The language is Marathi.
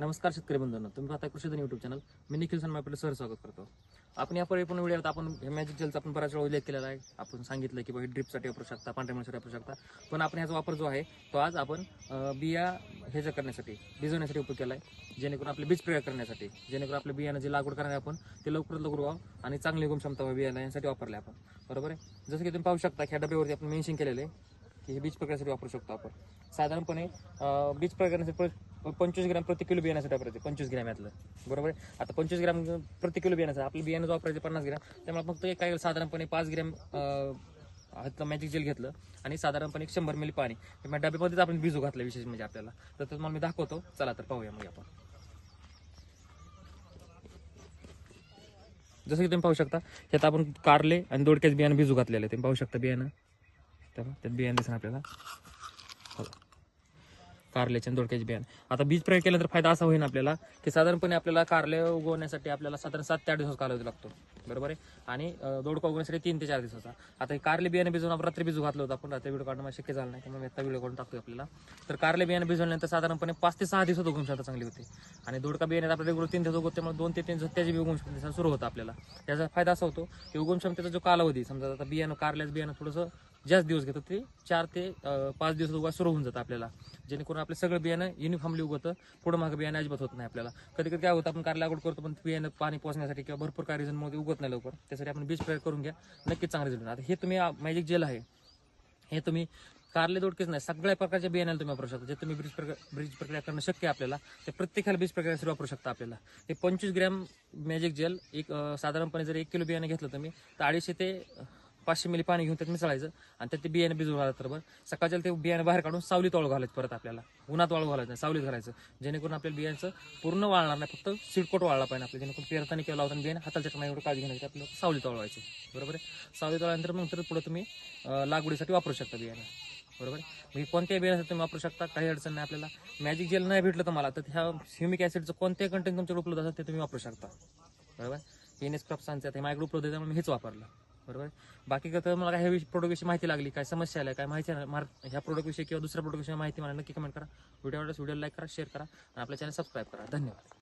नमस्कार शेतकरी बंधूंना तुम्ही पाहता कृषीधन युट्यूब चॅनल मी निखिल सन्मा आपलं सर स्वागत करतो. आपण यापूर्वी पण व्हिडिओत आपण हे मॅजिक जेलचा आपण बऱ्याच वेळा उल्लेख केलेला आहे. आपण सांगितलं की बाबा ड्रिपसाठी वापरू शकता पांढऱ्या वापरू शकता. पण आपण ह्याचा वापर जो आहे तो आज आपण बिया ह्याच्या करण्यासाठी भिजवण्यासाठी उपयोग केला आहे जेणेकरून आपले बीज प्रयोग करण्यासाठी जेणेकरून आपल्या बियाणं जे लागवड करणार आहे आपण ते लवकरात लवकर व्हावं आणि चांगली गुण क्षमता व्हावी बियाणं यासाठी वापरले आपण. बरोबर आहे? जसं की तुम्ही पाहू शकता ह्या डब्यावरती आपण मेन्शन केलेलं आहे. की हे बीज प्रकारसाठी वापरू शकतो आपण. साधारणपणे बीज प्रकारसाठी पंचवीस ग्रॅम प्रति किलो बियाण्यासाठी वापरायचे पंचवीस ग्रॅम यातलं. बरोबर आहे? आता पंचवीस ग्रॅम प्रति किलो बियाण्याचं आपलं बियाणं वापरायचं पन्नास ग्रॅम त्यामुळे फक्त एक काय साधारणपणे पाच ग्रॅम हातलं मॅजिक जेल घेतलं आणि साधारणपणे एक शंभर मिली पाणी डब्यामध्येच आपण बीजू घातलं विशेष म्हणजे आपल्याला. तर तुम्हाला मी दाखवतो चला तर पाहूया मग आपण. जसं की तुम्ही पाहू शकता त्यात आपण कारले आणि दोडक्याच बियाणं भिजू घातलेलं आहे तुम्ही पाहू शकता बियाणं. तेव्हा त्यात बियाणं दिसणार आपल्याला. हो. कारल्याचे दोडक्याचे बियाणं. आता बीज प्रयोग केल्यानंतर फायदा असा होईल आपल्याला की साधारणपणे आपल्याला कारले उगवण्यासाठी आपल्याला साधारण सात ते आठ दिवस कालावधी लागतो. बरोबर आहे? आणि दोडका उगवण्यासाठी तीन ते चार दिवसाचा आता हे कारले बियाणे भिजवून आपण रात्री भिजू घातलं होतं. आपण रात्री व्हिडिओ काढणं शक्य झालं नाही. त्यामुळे मी आता व्हिडिओ काढून टाकतो आपल्याला. तर कारले बियाणे भिजवल्यानंतर साधारणपणे पाच ते सहा दिवसात उगवून शकता चांगली होते. आणि दोडका बियाणे आपल्या रेग्युलर तीन दिवस उगवते. त्यामुळे दोन ते तीन दिवस त्याची बी उगवून क्षमता सुरू होतं आपल्याला. त्याचा फायदा असा होतो की उगवून क्षमतेचा जो कालावधी समजा आता बियाणं कारल्याचं बियाणं थोडंसं जास्त दिवस घेतात ते चार ते पाच दिवस उगा सुरू होऊन जातं आपल्याला. जेणेकरून आपलं सगळं बियाणं युनिफॉर्मली उगवतं पुढं मागं बियाणं अजिबात होत नाही आपल्याला. कधी कधी काय होतं आपण कार लागवड करतो पण बियाणं पाणी पोचण्यासाठी किंवा भरपूर काही रिझनमध्ये उगत नाही लवकर. त्यासाठी आपण बीज प्रयोग करून घ्या नक्कीच चांगलं रिझल्ट आता हे तुम्ही मॅजिक जेल आहे. हे तुम्ही कारले दोडकेच नाही सगळ्या प्रकारच्या बियाण्याला तुम्ही वापरू शकता. जे तुम्ही ब्रिज प्रक्रिया ब्रिज प्रक्रिया करणं शक्य आहे आपल्याला ते प्रत्येकाला बीज प्रक्रियासाठी वापरू शकता आपल्याला. हे पंचवीस ग्रॅम मॅजिक जेल एक साधारणपणे जर एक किलो बियाणं घेतलं तुम्ही तर अडीचशे ते पाचशे मिली पाणी घेऊन त्यात मिसळायचं. आणि त्यात ते बियाणे भिजून घालत बरोबर सकाळच्या ते बियाणे बाहेर काढून सावलीत वाळू घालायचं परत आपल्याला. उन्हात वाळू घालायचं सावलीत घालायचं. जेणेकरून आपल्याला बियांचं पूर्ण वाळणार नाही. फक्त सिडकोट वाळला पाहिजे आपल्या जेणेकरून पेरताना किंवा लावताना बियाणे हाताच्या चटणा एवढं काळजी घेण्याची आपल्याला सावलीत वाळवायचं. बरोबर आहे? सावलीत वाळल्यानंतर मग तर पुढे तुम्ही लागवडीसाठी वापरू शकता बियाणे. बरोबर आहे? म्हणजे कोणत्याही बियाण्यासाठी तुम्ही वापरू शकता. काही अडचण नाही आपल्याला. मॅजिक जेल नाही भेटलं तुम्हाला तर ह्या ह्युमिक ॲसिडचं कोणत्याही कंटेंट तुमच्याकडे उपलब्ध असतात ते तुम्ही वापरू शकता. बरोबर एन एस क्रॉप्सांचं हे मायक्रो उपलब्ध आहे त्यामुळे मी हेच वापरलं. बरोबर? बाकी कसं तर मला काय ह्या प्रोडक्टविषयी माहिती लागली काय समस्या आल्या काय माहिती मार ह्या प्रोडक्टविषयी किंवा दुसऱ्या प्रोडक्टविषयी माहिती मला नक्की कमेंट करा. व्हिडिओ व्हिडिओ लाईक करा शेअर करा आणि आपल्या चॅनल सबस्क्राईब करा. धन्यवाद.